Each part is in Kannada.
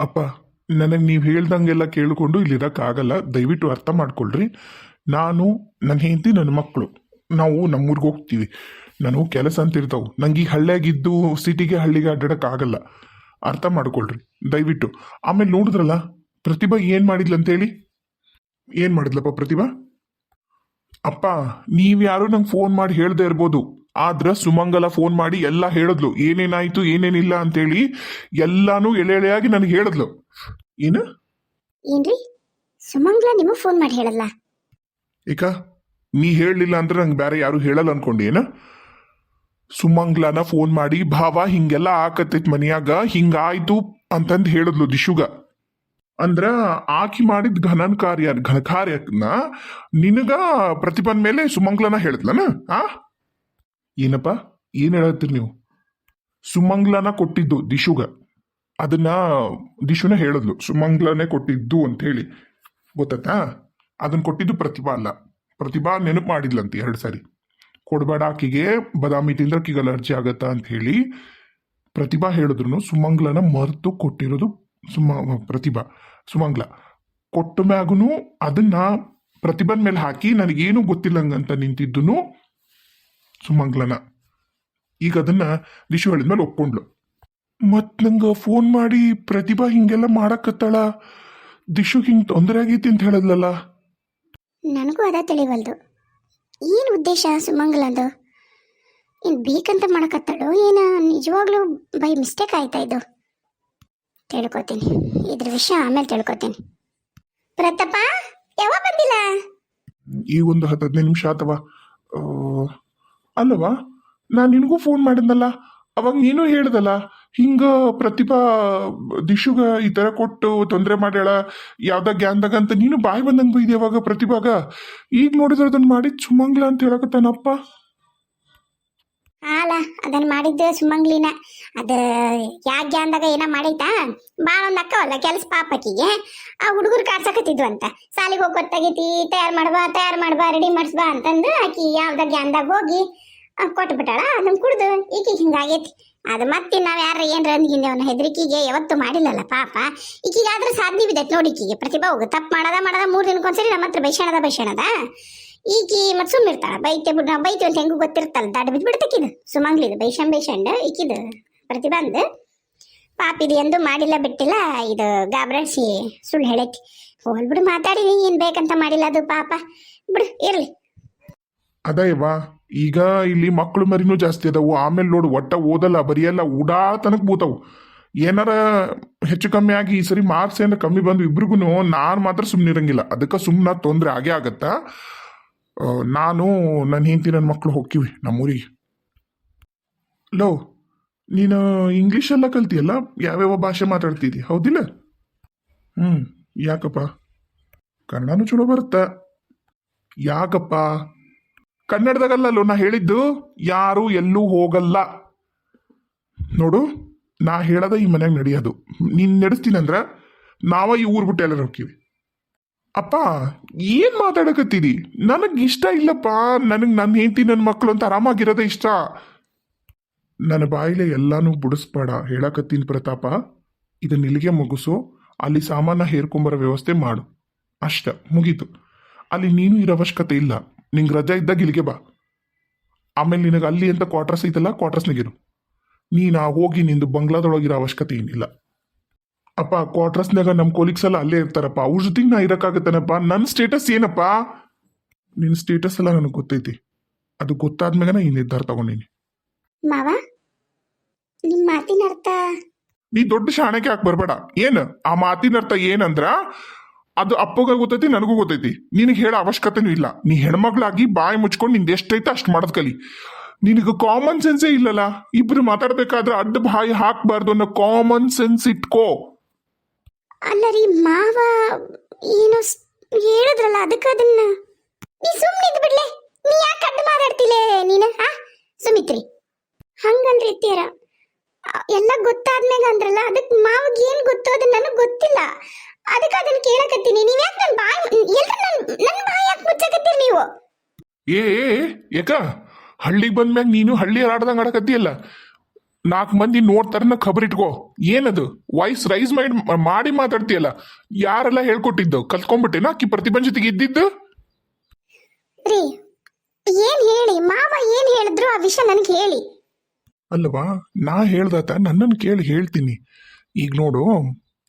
ಅಪ್ಪ, ನನಗೆ ನೀವು ಹೇಳ್ದಂಗೆಲ್ಲ ಕೇಳಿಕೊಂಡು ಇಲ್ಲಿರೋಕ್ಕಾಗಲ್ಲ. ದಯವಿಟ್ಟು ಅರ್ಥ ಮಾಡ್ಕೊಳ್ರಿ. ನಾನು ನನ್ನ ಹೆಂಡತಿ ನನ್ನ ಮಕ್ಕಳು ನಾವು ನಮ್ಮೂರಿಗೆ ಹೋಗ್ತೀವಿ. ನಾನು ಕೆಲಸ ಅಂತ ಇರ್ತಾವೆ. ನಂಗೆ ಈ ಹಳ್ಳಿಯಾಗಿದ್ದು ಸಿಟಿಗೆ ಹಳ್ಳಿಗೆ ಅಡ್ಡಾಡೋಕ್ಕಾಗಲ್ಲ. ಅರ್ಥ ಮಾಡ್ಕೊಳ್ರಿ. ದಯವಿಟ್ಟು. ಆಮೇಲೆ ನೋಡಿದ್ರಲ್ಲ, ಪ್ರತಿಭಾ ಏನು ಮಾಡಿದ್ಲು ಅಂತೇಳಿ? ಏನು ಮಾಡಿದ್ಲಪ್ಪ ಪ್ರತಿಭಾ? ಅಪ್ಪ, ನೀವ್ಯಾರು ನಂಗೆ ಫೋನ್ ಮಾಡಿ ಹೇಳ್ದೆ ಇರ್ಬೋದು. ಆದ್ರ ಸುಮಂಗಲ ಫೋನ್ ಮಾಡಿ ಎಲ್ಲ ಹೇಳಿದ್ಲು. ಏನೇನಾಯ್ತು ಏನೇನಿಲ್ಲ ಅಂತೇಳಿ ಎಲ್ಲಾನು ಎಳೆ ಎಳೆಯಾಗಿ ನನಗೆ ಹೇಳಿದ್ಲು. ಏನು? ಏನ್ರಿ? ಸುಮಂಗಲ ನಿಮಗೆ ಫೋನ್ ಮಾಡಿ ಹೇಳಲ್ಲ? ಏಕ ನೀ ಹೇಳಲಿಲ್ಲ ಅಂದ್ರೆ ನಂಗೆ ಬೇರೆ ಯಾರು ಹೇಳಲ್ಲ ಅನ್ಕೊಂಡಿ ಏನ? ಸುಮಂಗ್ಲನ ಫೋನ್ ಮಾಡಿ ಭಾವ ಹಿಂಗೆಲ್ಲ ಆಕತ್ತೈತ್ ಮನ್ಯಾಗ ಹಿಂಗಾಯ್ತು ಅಂತಂದ್ ಹೇಳಿದ್ಲು ದಿಶುಗ. ಅಂದ್ರ ಆಕಿ ಮಾಡಿದ ಘನನ್ ಕಾರ್ಯ ಘನ ಕಾರ್ಯನ ನಿನಗ ಪ್ರತಿಭನ್ ಮೇಲೆ ಸುಮಂಗ್ಲನ ಹೇಳಿದ್ಲನ ಆ? ಏನಪ್ಪ? ಏನ್ ಹೇಳತ್ತೀರಿ ನೀವು? ಸುಮಂಗ್ಲನ ಕೊಟ್ಟಿದ್ದು ದಿಶುಗ. ಅದನ್ನ ದಿಶುನ ಹೇಳಿದ್ಲು, ಸುಮಂಗ್ಲನೇ ಕೊಟ್ಟಿದ್ದು ಅಂತ ಹೇಳಿ ಗೊತ್ತಾ ಅದನ್ನ ಕೊಟ್ಟಿದ್ದು ಪ್ರತಿಭಾ ಅಲ್ಲ. ಪ್ರತಿಭಾ ನೆನಪು ಮಾಡಿದ್ಲಂತೆ ಎರಡು ಸಾರಿ. ಕೊಡಬೇಡ ಆಕಿಗೆ, ಬದಾಮಿ ತಿಂದ್ರೆ ಆಕಿಗೆ ಅಲರ್ಜಿ ಆಗತ್ತಾ ಅಂತ ಹೇಳಿ ಪ್ರತಿಭಾ ಹೇಳಿದ್ರು ಸುಮಂಗ್ಲನ ಮರೆತು ಕೊಟ್ಟಿರೋದು ಸುಮ, ಪ್ರತಿಭಾ, ಸುಮಂಗ್ಲ. ಕೊಟ್ಟ ಮ್ಯಾಗೂ ಅದನ್ನ ಪ್ರತಿಭನ್ ಮೇಲೆ ಹಾಕಿ, ನನಗೇನು ಗೊತ್ತಿಲ್ಲಂಗಂತ ನಿಂತಿದ್ದು ಸುಮಂಗ್ಲನ. ಈಗ ಅದನ್ನ ದಿಶು ಹೇಳಿದ್ಮೇಲೆ ಒಪ್ಕೊಂಡ್ಲು ಮತ್ ನಂಗೆ ಫೋನ್ ಮಾಡಿ ಪ್ರತಿಭಾ ಹಿಂಗೆಲ್ಲ ಮಾಡಕತ್ತಾಳ? ದಿಶು ಹಿಂಗೆ ತೊಂದರೆ ಆಗೈತಿ ಅಂತ ಹೇಳದ್ಲಲ್ಲ ನನಗೂ ಅದ ತಿಳಿವಲ್ದು. ಏನು ಉದ್ದೇಶ ಸುಮಂಗ್ಲಂದು? ಏನು ಬೇಕಂತ ಮಾಡಕತ್ತಾಳು ಏನ ನಿಜವಾಗ್ಲೂ ಬೈ ಮಿಸ್ಟೇಕ್ ಆಯ್ತಾ ಇದು? ತಿಳ್ಕೊತೀನಿ. ಇದ್ರ ವಿಷಯ ಆಮೇಲೆ ತಿಳ್ಕೊತೀನಿ. ಪ್ರತಾಪ ಯಾವ ಬಂದಿಲ್ಲ? ಈ ಒಂದು ಹತ್ತು ಹದಿನೈದು ನಿಮಿಷ ಆತವ? ಅಲ್ಲವಾ? ನಾನು ನಿನಗೂ ಫೋನ್ ಮಾಡಿದ್ನಲ್ಲ. ಅವಾಗ ನೀನು ಹೇಳ್ದಲ್ಲ, ಹಿಂಗ ಪ್ರತಿಭಾ ದಿಶುಗ ಈ ತರ ಕೊಟ್ಟು ತೊಂದರೆ ಮಾಡ್ಯಾಳ, ಯಾವ್ದ ಗ್ಯಾನ್ದಾಗ ಅಂತ ನೀನು ಬಾಯಿ ಬಂದಂಗೆ ಬೈದಿ ಅವಾಗ ಪ್ರತಿಭಾಗ. ಈಗ ನೋಡಿದ್ರೆ ಅದನ್ನ ಮಾಡಿ ಸುಮಂಗ್ಲ ಅಂತ ಹೇಳಕತ್ತಾನಪ್ಪ. ಅಲ್ಲ ಅದನ್ನ ಮಾಡಿದ್ದು ಸುಮಂಗ್ಲಿನ. ಅದು ಯಾಕೆ ಅಂದಾಗ ಏನ ಮಾಡೈತಾ? ಭಾಳ ಒಂದು ಅಕ್ಕವಲ್ಲ ಕೆಲಸ ಪಾಪಕಿಗೆ ಆ ಹುಡುಗರು ಕಾಡ್ಸಕತ್ತಿದ್ವು ಅಂತ. ಸಾಲಿಗೆ ಹೋಗಿ ಗೊತ್ತಾಗೈತಿ, ತಯಾರು ಮಾಡ್ಬಾ ತಯಾರು ಮಾಡ್ಬಾ ರೆಡಿ ಮಾಡಿಸ್ಬಾ ಅಂತಂದು ಆಕಿ ಯಾವ್ದ ಗ್ಯಾಂದಾಗ ಹೋಗಿ ಆ, ಕೊಟ್ಬಿಟ್ಟಾಳ ಅದನ್ನ ಕುಡ್ದು ಈಕಿಗೆ ಹಿಂಗಾಗೈತಿ. ಅದು ಮತ್ತೆ ನಾವು ಯಾರ ಏನ್ರ ಅಂದ್ಗಿಂದೆ ಅವನ ಹೆದರಿಕೆಗೆ ಯಾವತ್ತು ಮಾಡಿಲ್ಲಲ್ಲ ಪಾಪ. ಈಕಿಗಾದ್ರೆ ಸಾಧ್ಯ ಬಿದ್ದೈತೆ ನೋಡಿ ಈಕಿಗೆ. ಪ್ರತಿಭಾ ಹೋಗು ತಪ್ಪು ಮಾಡದ ಮಾಡದ ಮೂರು ದಿನಕ್ಕೊಂದ್ಸರಿ ನಮ್ಮ ಹತ್ರ ಬೈಷಣದ ಬೈಷಣದ ಈಕಿ ಮತ್ತೆ ಸುಮ್ಮಿರ್ತಾಳ ಬೈತೆ ಬಿಡ್ ನಾವು ಬೈತೀವಿ ಅಂತ ಹೆಂಗೂ ಗೊತ್ತಿರ್ತಲ್ಲ. ದಡ್ಡ ಬಿದ್ಬಿಡ್ತಕ್ಕಿದು ಸುಮಂಗ್ಲಿದು ಬೈಷಣ್ ಬೈಷಂಡ ಈಕಿದು ಪ್ರತಿಭಾಂದು. ಪಾಪ ಇದು ಎಂದು ಮಾಡಿಲ್ಲ ಬಿಟ್ಟಿಲ್ಲ. ಇದು ಗಾಬ್ರಾಸಿ ಸುಳ್ಳು ಹೇಳಕ್ಕೆ ಹೋಲ್ಬಿಡು ಮಾತಾಡಿನಿ ಏನ್ ಬೇಕಂತ ಮಾಡಿಲ್ಲ ಅದು ಪಾಪ. ಬಿಡು ಇರ್ಲಿ. ಅದಯ್ಯವಾ ಈಗ ಇಲ್ಲಿ ಮಕ್ಕಳು ಮರಿನೂ ಜಾಸ್ತಿ ಅದಾವು. ಆಮೇಲೆ ನೋಡು, ಒಟ್ಟ ಓದಲ್ಲ, ಬರೆಯಲ್ಲ, ಉಡಾತನಕ್ ಬೂತಾವು. ಏನಾರ ಹೆಚ್ಚು ಕಮ್ಮಿ ಆಗಿ ಈ ಸರಿ ಮಾರ್ಕ್ಸ್ ಏನಾರ ಕಮ್ಮಿ ಬಂದು ಇಬ್ರಿಗೂ ನಾನು ಮಾತ್ರ ಸುಮ್ಮನಿರಂಗಿಲ್ಲ ಅದಕ್ಕೆ ಸುಮ್ಮನೆ ತೊಂದರೆ ಆಗೇ ಆಗತ್ತಾ? ನಾನು ನನ್ನ ಹೆಂಡತಿ ನನ್ನ ಮಕ್ಕಳು ಹೋಗ್ತೀವಿ ನಮ್ಮೂರಿಗೆ. ಲೋ, ನೀನು ಇಂಗ್ಲೀಷೆಲ್ಲ ಕಲ್ತಿಯಲ್ಲ? ಯಾವ್ಯಾವ ಭಾಷೆ ಮಾತಾಡ್ತಿದ್ದಿ? ಹೌದಿಲ್ಲ? ಹ್ಞೂ ಯಾಕಪ್ಪ? ಕನ್ನಡನೂ ಚಲೋ ಬರುತ್ತಾ? ಯಾಕಪ್ಪ? ಕನ್ನಡದಾಗಲ್ಲಲ್ಲೋ ನಾ ಹೇಳಿದ್ದು, ಯಾರು ಎಲ್ಲೂ ಹೋಗಲ್ಲ. ನೋಡು, ನಾ ಹೇಳದ ಈ ಮನೆಯಾಗ ನಡೆಯೋದು. ನೀನ್ ನಡೆಸ್ತೀನಂದ್ರೆ ನಾವ ಈ ಊರ್ ಬಿಟ್ಟು ಎಲ್ಲರೂ ಹೋಗ್ತೀವಿ. ಅಪ್ಪ, ಏನ್ ಮಾತಾಡಕತ್ತೀರಿ? ನನಗ್ ಇಷ್ಟ ಇಲ್ಲಪ್ಪ. ನನಗ್ ನನ್ನ ಹೆಂಡತಿ ನನ್ನ ಮಕ್ಕಳು ಅಂತ ಆರಾಮಾಗಿರೋದೇ ಇಷ್ಟ. ನನ್ನ ಬಾಯಿಲೆ ಎಲ್ಲಾನು ಬಿಡಿಸ್ಬೇಡ. ಹೇಳಕತ್ತೀನಿ ಪ್ರತಾಪ. ಇದನ್ನ ಇಲ್ಲಿಗೆ ಮುಗಿಸು. ಅಲ್ಲಿ ಸಾಮಾನ ಹೇರ್ಕೊಂಬರೋ ವ್ಯವಸ್ಥೆ ಮಾಡು. ಅಷ್ಟ, ಮುಗೀತು. ಅಲ್ಲಿ ನೀನು ಇರೋ ಅವಶ್ಯಕತೆ ಇಲ್ಲ. ನಿಂಗೆ ರಜಾ ಇದ್ದಾಗ ಇಲ್ಲಿಗೆ ಬಾ. ಆಮೇಲೆ ನಿನಗೆ ಅಲ್ಲಿ ಅಂತ ಕ್ವಾರ್ಟರ್ಸ್ ಐತಲ್ಲ ಕ್ವಾರ್ಟರ್ಸ್ನಾಗಿರು ನೀನು ಆ ಹೋಗಿ ನಿಂದು ಬಂಗ್ಲಾದೊಳಗಿರೋ ಅವಶ್ಯಕತೆ ಏನಿಲ್ಲ. ಅಪ್ಪ ಕ್ವಾರ್ಟರ್ಸ್ನಾಗ ನಮ್ಮ ಕೊಲೀಗ್ಸ್ ಎಲ್ಲ ಅಲ್ಲೇ ಇರ್ತಾರಪ್ಪ. ಅವ್ರ ಜೊತೆಗೆ ನಾ ಇರೋಕ್ಕಾಗತ್ತೇನಪ್ಪ? ನನ್ನ ಸ್ಟೇಟಸ್ ಏನಪ್ಪ? ನಿನ್ನ ಸ್ಟೇಟಸ್ ಎಲ್ಲ ನನಗೆ ಗೊತ್ತೈತಿ. ಅದು ಗೊತ್ತಾದ್ಮೇಲೆ ನಾ ಈ ನಿರ್ಧಾರ ತಗೊಂಡೀನಿ. ಮಾವ ನಿಮ್ಮ ಮಾತಿನ ಅರ್ಥ ನೀ ದೊಡ್ಡ ಶಾಣಕ್ಕೆ ಹಾಕಿ ಬರ್ಬೇಡ? ಏನು? ಆ ಮಾತಿನ ಅರ್ಥ ಏನಂದ್ರ ಅದು ಅಪ್ಪಗ ಗೊತ್ತೈತಿ, ನನಗೂ ಗೊತ್ತೈತಿ. ನಿನಗೆ ಹೇಳೋ ಅವಶ್ಯಕತೆನೂ ಇಲ್ಲ. ನೀ ಹೆಣ್ಮಗಳಾಗಿ ಬಾಯಿ ಮುಚ್ಕೊಂಡು ನಿಂದ ಎಷ್ಟೈತೆ ಅಷ್ಟು ಮಾಡೋದು ಕಲಿ. ನಿನಗೆ ಕಾಮನ್ ಸೆನ್ಸೇ ಇಲ್ಲಲ್ಲ? ಇಬ್ರು ಮಾತಾಡ್ಬೇಕಾದ್ರೆ ಅಡ್ಡ ಬಾಯಿ ಹಾಕಬಾರ್ದು ಅನ್ನೋ ಕಾಮನ್ ಸೆನ್ಸ್ ಇಟ್ಕೋ. ಅಲ್ಲ ರೀ, ಮಾವ ಏನು ಹೇಳಿದ್ರಲ್ಲ, ಅದಕ್ಕೆ ಅದನ್ನ. ನೀ ಸುಮ್ಮನೆ ಬಿಡ್ಲೆ. ನೀ ಯಾಕೆ ಅಡ್ಡ ಮಾತಾಡ್ತಿಲೆ ನೀನು ಹಾ ಸುಮಿತ್ರಿ. ಹಂಗನ್ರಿ ಇತ್ತೀರ ಎಲ್ಲ ಗೊತ್ತಾದ್ಮೇಲೆ ಅಂದ್ರಲ್ಲ ಅದಕ್ಕೆ ಮಾವಗೆ ಏನು ಗೊತ್ತು ಅದು ನನಗೆ ಗೊತ್ತಿಲ್ಲ. ಅದಕ್ಕೆ ಅದನ್ನ ಕೇಳಕತ್ತೀನಿ. ನೀವ್ ಯಾಕೆ ನನ್ನ ಬಾಯಿ ಎಲ್ಲ ನನ್ನ ನನ್ ಬಾಯಿ ಯಾಕೆ ಮುಚ್ಚಕತ್ತೀರಿ ನೀವು? ಏ ಏ, ಏ, ಯಾಕ ಹಳ್ಳಿಗೆ ಬಂದ್ಮ್ಯಾಗ ನೀನು ಹಳ್ಳಿ ಆಡ್ದಂಗೆ ಆಡಕತ್ತೀಯಲ್ಲ? ನಾಲ್ಕು ಮಂದಿ ನೋಡ್ತಾರನ್ನ ಖಬರ್ ಇಟ್ಕೋ. ಏನದು? ವಾಯ್ಸ್ ರೈಸ್ ಮಾಡಿ ಮಾಡಿ ಮಾತಾಡ್ತೀಯಲ್ಲ? ಯಾರೆಲ್ಲ ಹೇಳ್ಕೊಟ್ಟಿದ್ದು? ಕಲ್ತ್ಕೊಂಡ್ಬಿಟ್ಟೆನಾ ಆಕಿ ಪ್ರತಿಭಾ ಜೊತೆಗೆ ಇದ್ದಿದ್ದು? ರೀ ಏನ್ ಹೇಳಿ? ಮಾವ ಏನ್ ಹೇಳಿದ್ರು ಆ ವಿಷಯ ನನಗೆ ಹೇಳಿ. ಅಲ್ಲವಾ ನಾ ಹೇಳ್ದಾತ ನನ್ನನ್ನು ಕೇಳಿ ಹೇಳ್ತೀನಿ. ಈಗ ನೋಡು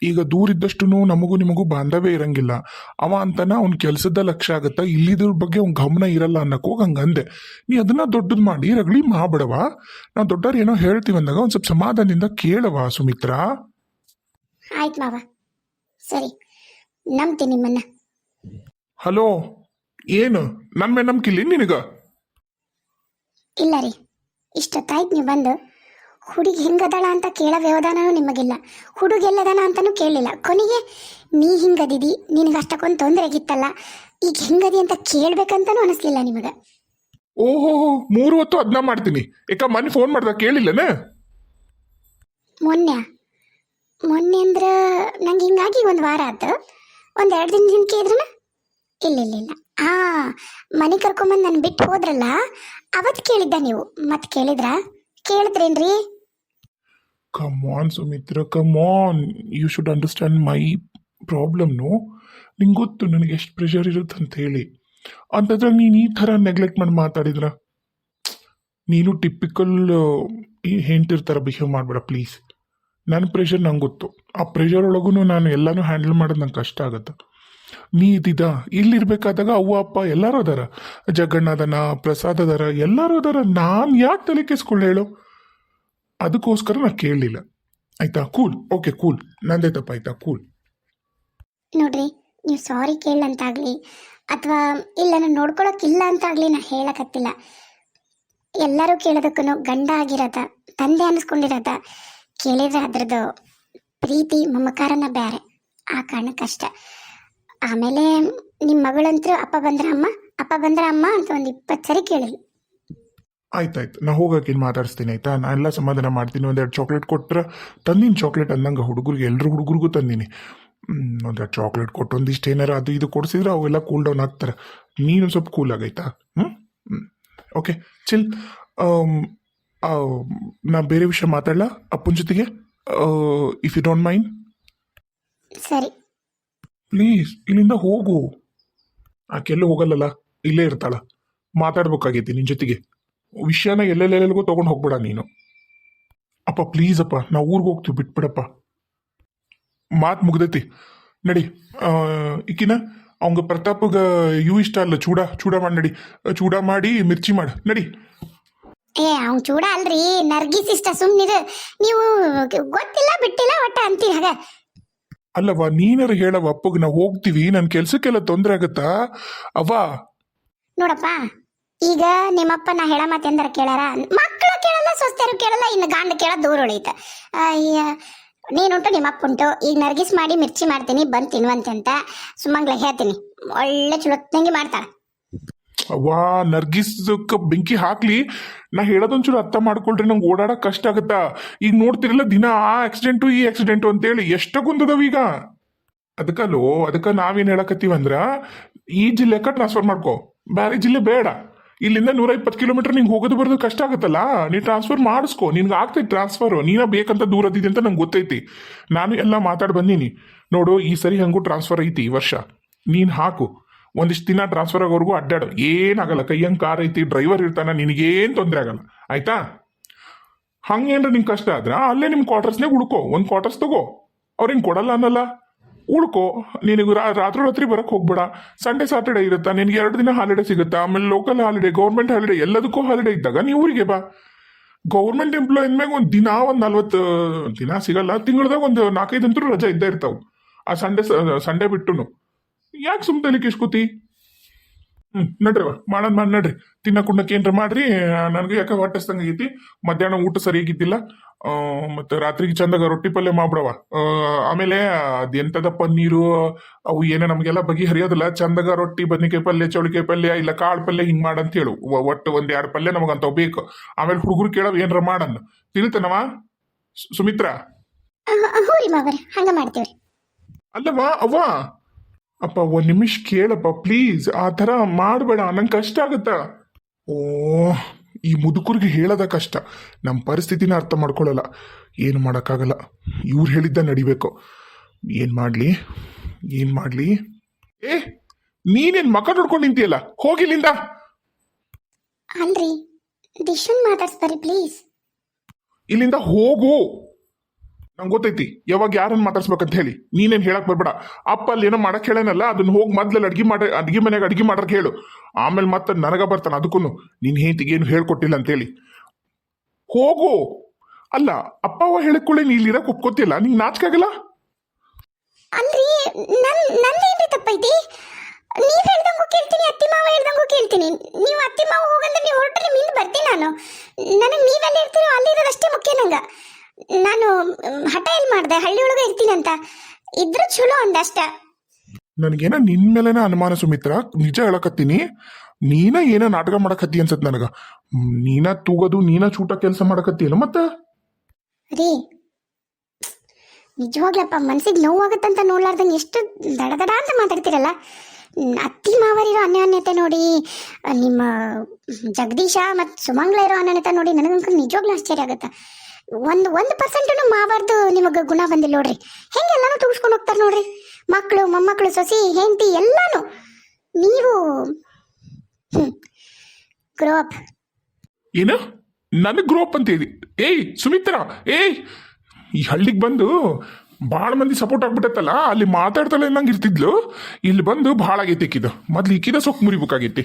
ಈಗ ದೂರಿದ್ದಷ್ಟು ನಮಗೂ ನಿಮಗೂ ಬಾಂಧವ್ಯ ಇರಂಗಿಲ್ಲ. ಅವ ಅಂತನ ಅವ್ನ ಕೆಲ್ಸದ ಲಕ್ಷ್ಯ ಆಗತ್ತ ಇಲ್ಲಿದ್ರ ಬಗ್ಗೆ ಅವ್ನ ಗಮನ ಇರಲ್ಲ ಅನ್ನಕ್ ಹಂಗ ಅಂದೆ. ನೀ ಅದನ್ನ ದೊಡ್ಡದ್ ಮಾಡಿ ರಗಳಿ ಮಾಡ್ಬಿಡವ ನಾ ದೊಡ್ಡವ್ರು ಏನೋ ಹೇಳ್ತೀವಿ ಅಂದಾಗ ಒಂದ್ ಸ್ವಲ್ಪ ಸಮಾಧಾನದಿಂದ ಕೇಳವ ಸುಮಿತ್ರಾ. ಆಯ್ತು ಮಾವ. ಸರಿ ನಂಬ್ತೀನಿ ನಿಮ್ಮನ್ನ. ಹಲೋ ಏನು? ನನ್ನ ಮೇಲೆ ನಂಬಿಕಿಲ್ಲ ನಿನಗ? ಇಲ್ಲ ರೀ ಇಷ್ಟೊತ್ತಾಯ್ತು ನೀವು ಬಂದು. ಹುಡುಗಿ ಹಿಂಗದಾಳ ಅಂತ ಕೇಳೋ ವ್ಯವಧಾನನೂ ನಿಮಗಿಲ್ಲ. ಹುಡುಗ ಎಲ್ಲದಾನ ಅಂತನೂ ಕೇಳಲಿಲ್ಲ ಕೊನೆಗೆ ನೀ ಹಿಂಗದಿದಿ ನಿನಗೆ ಅಷ್ಟಕ್ಕೊಂದು ತೊಂದರೆ ಆಗಿತ್ತಲ್ಲ ಈಗ ಹೆಂಗದಿ ಅಂತ ಕೇಳ್ಬೇಕಂತನೂ ಅನಿಸ್ಲಿಲ್ಲ ನಿಮಗೆ. ಓಹೋ ಮೂರು ಹೊತ್ತು ಅದನ್ನ ಮಾಡ್ತೀನಿ. ಯಾಕ ಮನೆ ಫೋನ್ ಮಾಡ್ದ ಕೇಳಿಲ್ಲನ? ಮೊನ್ನೆ ಮೊನ್ನೆ ಅಂದ್ರೆ ನಂಗೆ ಹಿಂಗಾಗಿ ಒಂದು ವಾರ ಆಯ್ತು ಒಂದು ಎರಡು ದಿನ ಹಿಂದೆ ಕೇಳಿದ್ರನ ಇಲ್ಲ ಇಲ್ಲ ಇಲ್ಲ. ಹಾ ಮನೆ ಕರ್ಕೊಂಬಂದು ನಾನು ಬಿಟ್ಟು ಹೋದ್ರಲ್ಲ ಅವತ್ತು ಕೇಳಿದ್ದ ನೀವು. ಮತ್ತೆ ಕೇಳಿದ್ರಾ? ಕೇಳಿದ್ರೇನ್ರಿ come on Sumitra come on you should understand my ಪ್ರಾಬ್ಲಮ್ನು ನಿಂಗೆ ಗೊತ್ತು ನನಗೆ ಎಷ್ಟು ಪ್ರೆಷರ್ ಇರುತ್ತೆ ಅಂತ ಹೇಳಿ. ಅಂತಂದ್ರೆ ನೀನು ಈ ಥರ ನೆಗ್ಲೆಕ್ಟ್ ಮಾಡಿ ಮಾತಾಡಿದ್ರ? ನೀನು ಟಿಪಿಕಲ್ ಹೆಂಟಿರ್ತಾರ ಬಿಹೇವ್ ಮಾಡಬೇಡ ಪ್ಲೀಸ್ ನನ್ನ ಪ್ರೆಷರ್ ನಂಗೆ ಗೊತ್ತು. ಆ ಪ್ರೆಷರ್ ಒಳಗೂ ನಾನು ಎಲ್ಲನೂ ಹ್ಯಾಂಡಲ್ ಮಾಡೋದು ನಂಗೆ ಕಷ್ಟ ಆಗುತ್ತೆ. ನೀ ಇದ್ದಿದ್ದ? ಇಲ್ಲಿರ್ಬೇಕಾದಾಗ ಅವ್ವ, ಅಪ್ಪ ಎಲ್ಲರೂ ಅದಾರ. ಜಗಣ್ಣದನ ಪ್ರಸಾದದರ ಪ್ರಸಾದ್ ಅದಾರ ಎಲ್ಲರೂ ಅದಾರ. ನಾನು ಯಾಕೆ ತಲೆ ಹೇಳು? ಅದಕ್ಕೋಸ್ಕರ ನಾ ಕೇಳಲಿಲ್ಲ. ಆಯ್ತಾ? ಕೂಲ್. Okay, cool. ನಂದೇ ತಪ್ಪಾಯ್ತಾ ಕೂಲ್. ನೋಡ್ರಿ, ನೀವು ಸಾರಿ ಕೇಳಂತಾಗ್ಲಿ ಅಥವಾ ಇಲ್ಲ ನಾನು ನೋಡ್ಕೊಳಕ್ಕಿಲ್ಲ ಅಂತಾಗ್ಲಿ ನಾ ಹೇಳಕತ್ತಿಲ್ಲ. ಎಲ್ಲರೂ ಕೇಳೋದಕ್ಕೂ ಗಂಡ ಆಗಿರತ ತಂದೆ ಅನ್ಸ್ಕೊಂಡಿರತ ಕೇಳಿದ್ರೆ ಅದ್ರದ್ದು ಪ್ರೀತಿ ಮಮಕಾರನ ಬೇರೆ ಆ ಕಾರಣಕ್ಕಷ್ಟ. ಆಮೇಲೆ ನಿಮ್ಮ ಮಗಳಂತೂ ಅಪ್ಪ ಬಂದ್ರ ಅಮ್ಮ ಅಪ್ಪ ಬಂದ್ರ ಅಮ್ಮ ಅಂತ ಒಂದು ಇಪ್ಪತ್ತು ಸರಿ ಕೇಳಿಲ್ಲ ಆಯ್ತಾಯ್ತು ನಾ ಹೋಗಕ್ಕೆ ಮಾತಾಡಿಸ್ತೀನಿ ಆಯ್ತಾ? ನಾ ಎಲ್ಲ ಸಮಾಧಾನ ಮಾಡ್ತೀನಿ ಒಂದೆರಡು ಚಾಕ್ಲೇಟ್ ಕೊಟ್ರೆ ತಂದೀನಿ ಚಾಕ್ಲೇಟ್ ಅಂದಂಗೆ ಹುಡುಗರಿಗೆ ಎಲ್ಲರೂ ಹುಡುಗರಿಗೂ ತಂದೀನಿ. ಒಂದೆರಡು ಚಾಕ್ಲೇಟ್ ಕೊಟ್ಟು ಒಂದಿಷ್ಟು ಏನಾರ ಅದು ಇದು ಕೊಡಿಸಿದ್ರೆ ಅವೆಲ್ಲ ಕೂಲ್ ಡೌನ್ ಆಗ್ತಾರೆ. ನೀನು ಸ್ವಲ್ಪ ಕೂಲ್ ಆಗೈತಾ? ಹ್ಞೂ ಹ್ಞೂ ಓಕೆ ಚಿಲ್ ನಾ ಬೇರೆ ವಿಷಯ ಮಾತಾಡಲ್ಲ ಅಪ್ಪನ ಜೊತೆಗೆ? ಇಫ್ ಯು ಡೋಂಟ್ ಮೈಂಡ್ ಸರಿ. ಪ್ಲೀಸ್ ಇಲ್ಲಿಂದ ಹೋಗು. ಆಕೆಲ್ಲೂ ಹೋಗಲ್ಲಲ್ಲ? ಇಲ್ಲೇ ಇರ್ತಾಳ. ಮಾತಾಡ್ಬೇಕಾಗೈತಿ ನಿನ್ ಜೊತೆಗೆ. ವಿಷಯನ ಎಲ್ಲೆಲ್ಲೆಲ್ಲೆಲ್ಗೂ ತಗೊಂಡು ಹೋಗ್ಬೇಡ ನೀನು. ಅಪ್ಪ ಪ್ಲೀಸ್ ಅಪ್ಪ ನಾವು ಊರಿಗೆ ಹೋಗ್ತೀವಿ, ಬಿಟ್ಬಿಡಪ್ಪ. ಮಾತು ಮುಗ್ದೈತಿ. ನಡಿ ಇಕ್ಕಿನ, ಅವಂಗ ಪ್ರತಾಪಗ ಇವು ಇಷ್ಟ ಅಲ್ಲ ಚೂಡ ಚೂಡ ಮಾಡಿ ನಡಿ. ಚೂಡ ಮಾಡಿ ಮಿರ್ಚಿ ಮಾಡು. ನಡಿ. ಏ ಅವ್ನು ಚೂಡ ಅಲ್ರಿ, ನರ್ಗಿಸ್ ಇಷ್ಟ ಸುಮ್ಮನಿರು ನೀವು ಗೊತ್ತಿಲ್ಲ, ಬಿಟ್ಟಿಲ್ಲ, ಒಟ್ಟ ಅಂತೀರಿ ಅಲ್ಲವ್ವ, ನೀನಾರು ಹೇಳವ ಅಪ್ಪಗೆ ನಾವು ಹೋಗ್ತೀವಿ ನನ್ನ ಕೆಲ್ಸಕ್ಕೆಲ್ಲ ತೊಂದರೆ ಆಗತ್ತಾ? ಅವ್ವ. ನೋಡಪ್ಪ, ಈಗ ನಿಮ್ಮಪ್ಪ ನಾ ಹೇಳ ಎಂದರ ಕೇಳಾರ? ಮಕ್ಕಳು ಕೇಳಲ್ಲ, ಸ್ವಸ್ಥರು ಕೇಳಲ್ಲ, ಇನ್ನು ಗಂಡ ಕೇಳ ದೂರ ಉಳಿತ ನೀನುಂಟು ನಿಮ್ಮಪ್ಪ ಉಂಟು ಈಗ ನರ್ಗಿಸ್ ಮಾಡಿ, ಮಿರ್ಚಿ ಮಾಡ್ತೀನಿ, ಬಂದು ತಿನ್ನುವಂತೆ ಅಂತ ಸುಮ್ಮಂಗ್ಲ ಹೇಳ್ತೀನಿ. ಒಳ್ಳೆ ಚುಳತ್ತಂಗಿ ಮಾಡ್ತಾಳ. ಅವ್ವಾ ನರ್ಗಿಸ್ಕ ಬೆಂಕಿ ಹಾಕ್ಲಿ. ನಾ ಹೇಳೋದೊಂಚೂರು ಅರ್ಥ ಮಾಡ್ಕೊಳ್ರಿ, ನಂಗೆ ಓಡಾಡಕ್ ಕಷ್ಟ ಆಗತ್ತಾ. ಈಗ ನೋಡ್ತಿರಲ್ಲ, ದಿನ ಆ ಆಕ್ಸಿಡೆಂಟು ಈ ಆಕ್ಸಿಡೆಂಟು ಅಂತೇಳಿ ಎಷ್ಟ ಕುಂದದವ ಈಗ. ಅದಕ್ಕಲ್ಲೋ ಅದಕ್ಕ ಹೇಳಕತ್ತೀವಿ ಅಂದ್ರೆ, ಈ ಜಿಲ್ಲೆಕ ಟ್ರಾನ್ಸ್ಫರ್ ಮಾಡ್ಕೋ. ಬೇರೆ ಜಿಲ್ಲೆ ಬೇಡ. ಇಲ್ಲಿಂದ ನೂರ ಇಪ್ಪತ್ತು ಕಿಲೋಮೀಟರ್ ನಿಂಗೆ ಹೋಗೋದು ಬರೋದು ಕಷ್ಟ ಆಗುತ್ತಲ್ಲ? ನೀ ಟ್ರಾನ್ಸ್ಫರ್ ಮಾಡಿಸ್ಕೋ. ನಿನ್ಗೆ ಆಗ್ತೈತಿ ಟ್ರಾನ್ಸ್ಫರ್ ನೀನ ಬೇಕಂತ ದೂರ ಅದಿದೆ ಅಂತ ನಂಗೆ ಗೊತ್ತೈತಿ. ನಾನು ಎಲ್ಲ ಮಾತಾಡಿ ಬಂದೀನಿ. ನೋಡು, ಈ ಸರಿ ಹಂಗೂ ಟ್ರಾನ್ಸ್ಫರ್ ಐತಿ ಈ ವರ್ಷ. ನೀನು ಹಾಕು. ಒಂದಿಷ್ಟು ದಿನ ಟ್ರಾನ್ಸ್ಫರ್ ಆಗೋರ್ಗು ಅಡ್ಡಾಡು. ಏನಾಗಲ್ಲ ಕೈಯಂಗ್ ಕಾರ್ ಐತಿ ಡ್ರೈವರ್ ಇರ್ತಾನ, ನಿನಗೇನ್ ತೊಂದರೆ ಆಗಲ್ಲ. ಆಯ್ತಾ? ಹಂಗೇನ್ರ ನಿಂಗೆ ಕಷ್ಟ ಆದ್ರೆ ಅಲ್ಲೇ ನಿಮ್ಮ ಕ್ವಾರ್ಟರ್ಸ್ನೇ ಉಳ್ಕೋ. ಒಂದು ಕ್ವಾರ್ಟರ್ಸ್ ತಗೋ. ಅವ್ರೇನು ಕೊಡಲ್ಲ ಅನ್ನಲ್ಲ? ಉಳ್ಕೋ. ನಿನಗೆ ರಾತ್ರಿ ರಾತ್ರಿ ಬರಕ್ಕೆ ಹೋಗ್ಬೇಡ. ಸಂಡೇ ಸಾಟರ್ಡೆ ಇರುತ್ತಾ? ನಿನಗೆ ಎರಡು ದಿನ ಹಾಲಿಡೇ ಸಿಗುತ್ತಾ? ಆಮೇಲೆ ಲೋಕಲ್ ಹಾಲಿಡೇ ಗೌರ್ಮೆಂಟ್ ಹಾಲಿಡೇ ಎಲ್ಲದಕ್ಕೂ ಹಾಲಿಡೇ ಇದ್ದಾಗ ನೀವು ಊರಿಗೆ ಬಾ. ಗೌರ್ಮೆಂಟ್ ಎಂಪ್ಲಾಯ್ ಅಂದ್ಮ್ಯಾಗ ಒಂದು ದಿನ, ಒಂದು ನಲ್ವತ್ತು, ದಿನ ಸಿಗಲ್ಲ. ತಿಂಗಳದಾಗ ಒಂದು ನಾಲ್ಕೈದು ಅಂತೂ ರಜೆ ಇದ್ದೇ ಇರ್ತಾವ. ಆ ಸಂಡೇ ಸಂಡೇ ಬಿಟ್ಟುನು. ಯಾಕೆ ಸುಮ್ಮನೆ ತಲೆ ಕಿಸ್ಕೋತಿ ಹ್ಮ್ ನಡ್ರಿ ಮಾಡೋದ್ ಮಾಡಿ ನಡ್ರಿ. ತಿನ್ನಕ್ಕೆ ಏನ್ರ ಮಾಡ್ರಿ ನನಗೆ ಯಾಕೆ ಹೊಟ್ಟೆ ಆಗೈತಿ. ಮಧ್ಯಾಹ್ನ ಊಟ ಸರಿಯಾಗಿದ್ದಿಲ್ಲ ಇದ್ದಿಲ್ಲ ಮತ್ತೆ ರಾತ್ರಿಗೆ ಚಂದಾಗ ರೊಟ್ಟಿ ಪಲ್ಯ ಮಾಡ್ಬಿಡವ ಆಮೇಲೆ ಅದೆಂತದ ಪನ್ನೀರು ಅವು ಏನೇ ನಮಗೆಲ್ಲ ಬಗೆಹರಿಯೋದಿಲ್ಲ ಚಂದಾಗ ರೊಟ್ಟಿ ಬದ್ನಿಕಾಯಿ ಪಲ್ಯ ಚೌಳಿಕಾಯಿ ಪಲ್ಯ ಇಲ್ಲ ಕಾಳು ಪಲ್ಯ ಹಿಂಗ್ ಮಾಡಂತ ಹೇಳು. ಒಟ್ಟು ಒಂದ್ ಎರಡು ಪಲ್ಯ ನಮಗಂತ ಬೇಕು. ಆಮೇಲೆ ಹುಡುಗರು ಕೇಳವ್ ಏನ್ರ ಮಾಡನ್. ತಿಳಿತನವ ಸುಮಿತ್ರ? ಹ್ಞೂ ಹಂಗ ಮಾಡ್ತೀವ್ರಿ. ಅಲ್ಲವಾ ಅವ್ವ. ಅಪ್ಪ ಒಂದ್ ನಿಮಿಷ ಕೇಳಪ್ಪ ಪ್ಲೀಸ್ ಆ ಥರ ಮಾಡಬೇಡ ನಂಗೆ ಕಷ್ಟ ಆಗತ್ತ. ಓ ಈ ಮುದುಕರಿಗೆ ಹೇಳೋದ ಕಷ್ಟ. ನಮ್ಮ ಪರಿಸ್ಥಿತಿನ ಅರ್ಥ ಮಾಡ್ಕೊಳ್ಳಲ್ಲ. ಏನು ಮಾಡೋಕ್ಕಾಗಲ್ಲ. ಇವ್ರು ಹೇಳಿದ್ದ ನಡಿಬೇಕು. ಏನು ಮಾಡಲಿ? ಏನು ಮಾಡಲಿ? ಏ ನೀನೇನು ಮಕ ನೋಡ್ಕೊಂಡು ನಿಂತಿಯಲ್ಲ? ಹೋಗಿಲ್ಲಿಂದ ಅಲ್ರಿ ದಿಶನ್ ಮಾತಾಡ್ಸ್ಬರಿ ಪ್ಲೀಸ್ ಇಲ್ಲಿಂದ ಹೋಗು. ನಂಗೆ ಗೊತ್ತೈತಿ. ಯಾವಾಗ ಯಾರನ್ನ ಮಾತಾಡ್ಸ್ಬೇಕಂತ ಹೇಳಿ. ನೀನೇನು ಹೇಳಕ್ ಬರ್ಬೇಡ. ಅಪ್ಪ ಅಲ್ಲಿ ಏನೋ ಮಾಡಕ್ ಹೇಳೇನಲ್ಲ, ಅದನ್ನ ಹೋಗಿ ಮೊದ್ಲಲ್ಲಿ ಅಡ್ಗೆ ಮಾಡ, ಅಡ್ಗೆ ಮನೆಗೆ ಅಡ್ಗೆ ಮಾಡಕ್ ಹೇಳು. ಆಮೇಲೆ ಮತ್ತೆ ನನಗ ಬರ್ತಾನೆ ಅದಕ್ಕೂ ನಿನ್ ಹೆಂಡತಿಗೆ ಏನು ಹೇಳ್ಕೊಟ್ಟಿಲ್ಲ ಅಂತೇಳಿ ಹೋಗು. ಅಲ್ಲ ಅಪ್ಪ ಅವ ಹೇಳಿಕೊಳ್ಳಿ ನೀ ಇಲ್ಲಿರಕ್ ಒಪ್ಕೋತಿಲ್ಲ ನಿಂಗೆ ನಾಚಿಕಾಗಲ್ಲ ಅಲ್ರಿ, ನನ್ ನಂದೇನ್ರಿ ತಪ್ಪೈತಿ. ನೀವ್ ಹೇಳ್ದಂಗೂ ಕೇಳ್ತೀನಿ, ಅತ್ತಿ ಮಾವ ಹೇಳ್ದಂಗೂ ಕೇಳ್ತೀನಿ. ನೀವು ಅತ್ತಿ ಮಾವ ಹೋಗಂದ್ರೆ ನೀವು ಹೊರಟ್ರೆ ಮಿಂದ್ ಬರ್ತೀನಿ ನಾನು. ನನಗೆ ನೀವೆಲ್ಲ ಇರ್ತೀರೋ ಅಲ್ಲಿರೋದಷ್ಟೇ ಮುಖ್ಯ ನಂಗ. ನಾನು ಹಠ ಎಲ್ಲಿ ಮಾಡ್ದೆ? ಹಳ್ಳಿ ಒಳಗೆ ಇರ್ತೀನಿ ಅಂತ ಇದ್ರ ಚಲೋ ಅಂದಷ್ಟ. ನನಗೇನ ನಿನ್ ಮೇಲೆನ ಅನುಮಾನ ಸುಮಿತ್ರ ನಿಜ ಹೇಳಕತ್ತೀನಿ. ನೀನ ಏನ ನಾಟಕ ಮಾಡಕತ್ತಿ ಅನ್ಸತ್ ನನಗ. ನೀನ ತೂಗೋದು ನೀನ ಚೂಟ ಕೆಲಸ ಮಾಡಕತ್ತೀಯಲ್ಲ ಮತ್ತೆ? ರೀ ನಿಜವಾಗ್ಲಪ್ಪ ಮನ್ಸಿಗೆ ನೋವಾಗತ್ತಂತ ನೋಡ್ಲಾರ್ದಂಗೆ ಎಷ್ಟು ದಡ ದಡ ಅಂತ ಮಾತಾಡ್ತಿರಲ್ಲ? ಅತ್ತಿ ಮಾವರಿರೋ ಅನ್ಯೋನ್ಯತೆ ನೋಡಿ ನಿಮ್ಮ ಜಗದೀಶ ಮತ್ತು ಸುಮಂಗ್ಲ ಇರೋ ಅನ್ಯೋನ್ಯತೆ ನೋಡಿ ನನಗಂತೂ ನಿಜವಾಗ್ಲೂ ಆಶ್ಚರ್ಯ ಆಗತ್ತೆ. ಒಂದು ಒಂದು ಪರ್ಸೆಂಟು ಮಾವಾರ್ದು ನಿಮಗೆ ಗುಣ ಬಂದಿಲ್ಲ ನೋಡ್ರಿ. ಹೆಂಗೆಲ್ಲಾನು ತೂಗಿಸ್ಕೊಂಡು ಹೋಗ್ತಾರೆ ನೋಡ್ರಿ. ಮಕ್ಕಳು ಮೊಮ್ಮಕ್ಕಳು ಸೊಸಿ, ಹೆಂಡತಿ ಎಲ್ಲಾನು ನೀವು ಗ್ರೋಪ್ ಏನು? ನನಗೆ ಗ್ರೋಪ್ ಅಂತ ಇದೆ ಏಯ್, ಸುಮಿತ್ರ, ಏಯ್. ಈ ಹಳ್ಳಿಗೆ ಬಂದು ಭಾಳ ಮಂದಿ ಸಪೋರ್ಟ್ ಆಗ್ಬಿಟ್ಟತ್ತಲ್ಲ ಅಲ್ಲಿ ಮಾತಾಡ್ತಾಳೆ ನಂಗೆ ಇರ್ತಿದ್ಲು. ಇಲ್ಲಿ ಬಂದು ಭಾಳ ಆಗೈತೆ ಇಕ್ಕಿದ ಮೊದ್ಲು ಇಕ್ಕಿದ ಸೊಕ್ ಮುರಿಬೇಕಾಗೈತಿ.